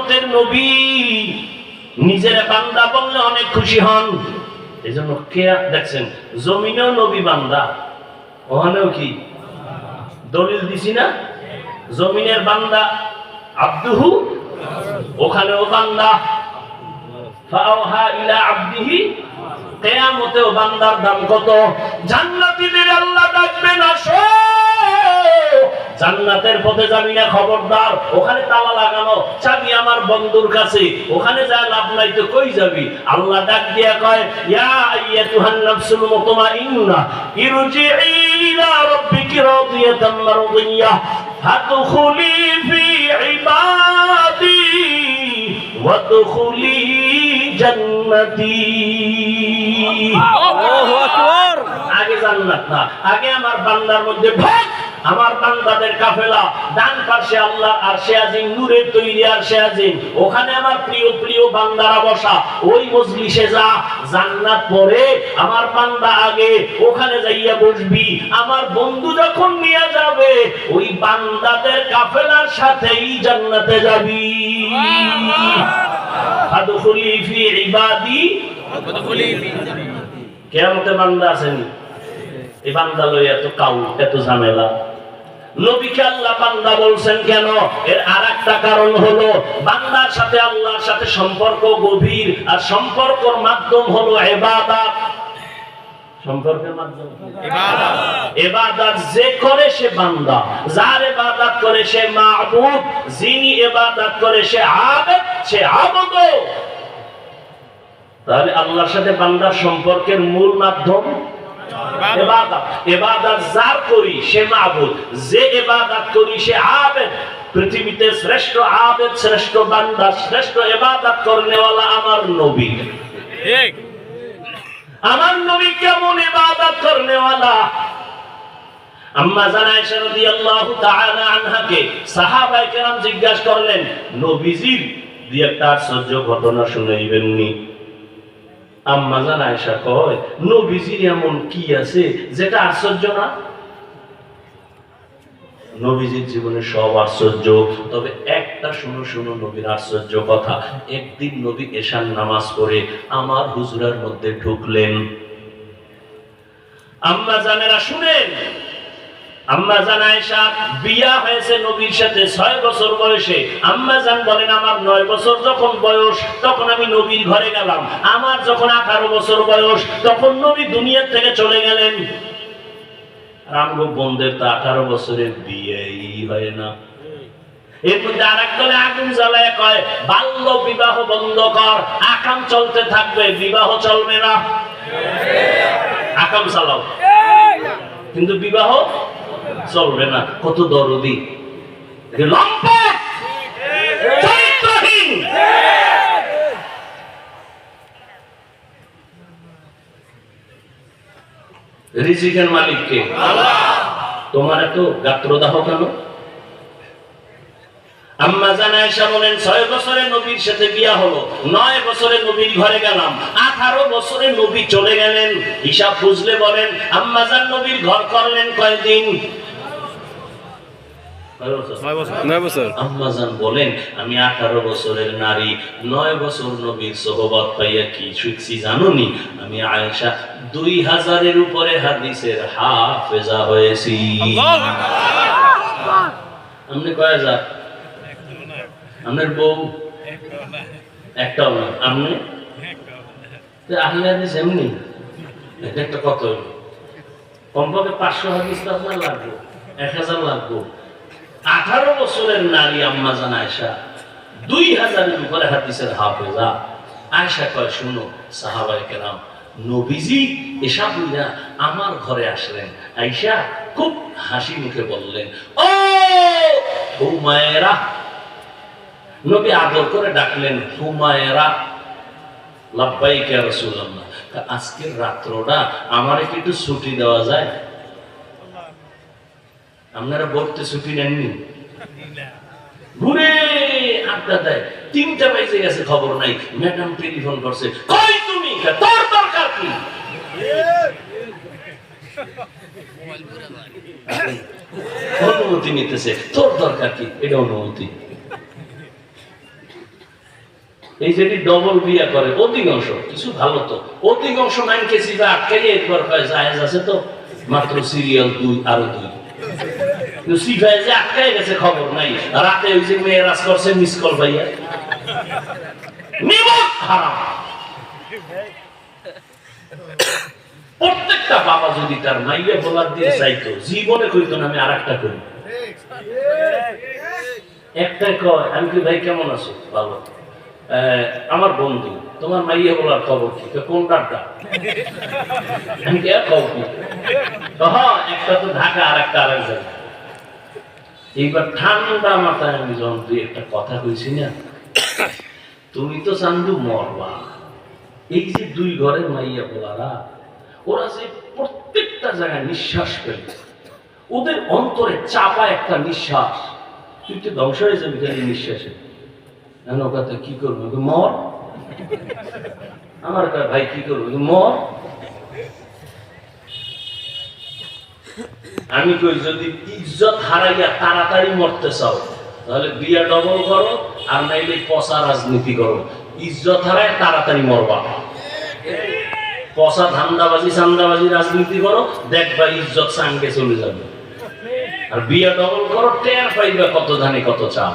রহমতের নবী। নিজের বান্দা বললে অনেক খুশি হন। এই জন্য কে দেখছেন? জমিনেও নবী বান্দা। ওখানেও কি? দলিল দিছি না? জমিনের বান্দা আব্দুহু, ওখানেও বান্দা। ফাওহা ইলা আব্দিহি, কেয়ামতেও বান্দার দাম কত? জান্নাতীদের জান্নাতের পথে যাবি না খবরদার। ওখানে তালা লাগানো। চাবি আমার বন্ধুর কাছে। ওখানে যা লাভ নাই তো কই যাবি? আল্লাহ ডাক দিয়া কয় ইয়া আইয়াতুহান নাফসুল মুতমাইন্না ইরজিই ইলা রাব্বিকি রাদিয়াতাম মারদিয়াহ ফাদখুলি ফি ইবাদি ওয়াদখুলি জান্নাতি। আল্লাহু আকবার। আগে জান্নাত না আগে আমার বান্দার মধ্যে ভাগ আমার বান্দাদের কাফেলা ডান পাশে আল্লাহ আর সে আজিম নূরের তৈরি আর সে আজিম ওখানে আমার প্রিয় প্রিয় বান্দারা বসা ওই মজলিসে যা জান্নাত পরে আমার বান্দা আগে ওখানে যাইয়া বসবি। আমার বন্ধু যখন নিয়ে যাবে ওই বান্দাদের কাফেলার সাথেই জান্নাতে যাবি। ফাদখুলি ফি ইবাদি। কেয়ামতে বান্দা আছেন। এই বান্দা লই এত কাউ এত ঝামেলা। নবীকে আল্লাহ বান্দা বলছেন কেন? এর আর একটা কারণ হলো বান্দার সাথে আল্লাহর সাথে সম্পর্ক গভীর আর সম্পর্কর মাধ্যম হলো এবাদাত সম্পর্কের মাধ্যম? এবাদাত যে করে সে বান্দা যার এবাদাত করে সে মাহবুব যিনি এবাদাত করে সে আবেদ সে আবদ। তাহলে আল্লাহর সাথে বান্দার সম্পর্কের মূল মাধ্যম এবাদত এবাদত যার করি সে মাবুদ যে এবাদত করি সে আবেদ। পৃথিবীতে শ্রেষ্ঠ আবেদ শ্রেষ্ঠ বান্দা শ্রেষ্ঠ এবাদত করনেওয়ালা আমার নবী। ঠিক। আমার নবী কেমন ইবাদত করনেওয়ালা? আম্মা জানা আয়েশা রাদিয়াল্লাহু তাআলা আনহাকে সাহাবায়ে কেরাম জিজ্ঞাসা করলেন নবীজির দুই একটা আশ্চর্য ঘটনা শুনাইবেননি আম্মা জানা আয়সা কয়, নবীজির এমন কি আছে যেটা আশ্চর্য না? নবীজির জীবনে সব আশ্চর্য, তবে একটা শুনো শুনো নবীর আশ্চর্য কথা। একদিন নবী এশান নামাজ পড়ে আমার হুজুরার মধ্যে ঢুকলেন। আম্মা জানেরা শুনেন আম্মা জান আয়েশা বিয়া হয়েছে নবীর সাথে ছয় বছর বয়সে। আম্মা জান বলেন আমার নয় বছর যখন বয়স তখন আমি নবীর ঘরে গেলাম। আমার যখন আঠারো বছর বয়স তখন নবী দুনিয়ার থেকে চলে গেলেন। রামগো বোনদের তো আঠারো বছরের বিয়েই হয় না। আগুন জ্বালায় কয় বাল্য বিবাহ বন্ধ কর আকাম চলতে থাকবে বিবাহ চলবে না। আকাম চালাও। কিন্তু বিবাহ চলবে না, কত দরদি। মালিককে তোমার এত গাত্রদাহ কেন? আম্মা জানা বলেন, ছয় বছরে নবীর সাথে বিয়া হলো, নয় বছরে নবীর ঘরে গেলাম, আঠারো বছরে নবী চলে গেলেন। হিসাব বুঝলে বলেন, আম্মা জান নবীর ঘর করলেন কয়দিন? কয় বছর? নয় বছর। আম্মাজান বলেন আমি আঠারো বছরের নারী নয় বছর নবীর সোহবত পাইয়া কি শিখছি জানুনি? আমি আয়েশা দুই হাজারের উপরে হাদিসের হাফেজা হয়েছি। আল্লাহু আকবার। আপনি কয় হাজার? আপনার বউ? একটাও না। আপনি তো হাদিস এমনি? এটা একটা কত? কমপক্ষে পাঁচশো হাদিস তো আপনার লাগবে এক হাজার লাগবে। আঠারো বছরের নারী আম্মা জান আয়সা দুই হাজারের উপরে হাদিসের হাফেজা। আয়সা কয়, শুনো সাহাবাই কেরাম, নবীজি এসা বুঝা আমার ঘরে আসলেন। আয়সা খুব হাসি মুখে বললেন, ও হুমায়রা। নবী আদর করে ডাকলেন, হুমায়রা, লাব্বাইকে রাসূলুল্লাহ। তা আজকের রাত্রটা আমার কি একটু ছুটি দেওয়া যায়? আপনারা বলতে ছুটি নেননি? ঘুরে আড্ডা দেয়। তিনটা বাজে গেছে, খবর নাই। ম্যাডাম টেলিফোন করছে, কই তুমি? তোর দরকার কি? অনুমতি নিতেছে। তোর দরকার কি? এটা অনুমতি। এই যেটি ডবল বিয়া করে, অধিকাংশ, কিছু ভালো তো। অধিকাংশ মাইনকে সিভা আটকে একবার কয় জায়েজ আছে তো। মাত্র সিরিয়াল দুই, আরও দুই। যে আটকায় গেছে খবর নাই। রাতে ওই যে করছে মিস কল ভাইয়া। হারাম। প্রত্যেকটা বাবা যদি তার মাইয়া বলার দিয়ে চাইতো জীবনে কইতো না আমি আর একটা করি। একটাই কয় আমি কি ভাই কেমন আছো? ভালো আমার বন্ধু তোমার মাইয়া বলার খবর কি? কোন ডাক্তার আমি কে খবর কি? হ্যাঁ, একটা তো ঢাকা আর একটা আরেক জায়গায় এইবার ঠান্ডা মাথায় আমি যখন দুই একটা কথা কইছি না, তুমি তো চান্দু মরবা। এই যে দুই ঘরের মাইয়া বলারা ওরা যে প্রত্যেকটা জায়গায় নিঃশ্বাস পেল ওদের অন্তরে চাপা একটা নিঃশ্বাস। তুই তো ধ্বংস হয়ে যাবি খালি নিঃশ্বাসে। কি করব? মর। আমার ভাই, কি করব? মর। আমি কই, যদি ইজ্জত হারাইয়া তাড়াতাড়ি মরতে চাও, তাহলে বিয়া ডবল করো, আর নাইলে পচা রাজনীতি করো। ইজ্জত হারায় তাড়াতাড়ি মরবা। পচা ধান্দাবাজি, চান্দাবাজি রাজনীতি করো, দেখবা ইজ্জত সাঙ্গে চলে যাবে। আর বিয়া ডবল করো, টের পাইবা কত ধানে কত চাল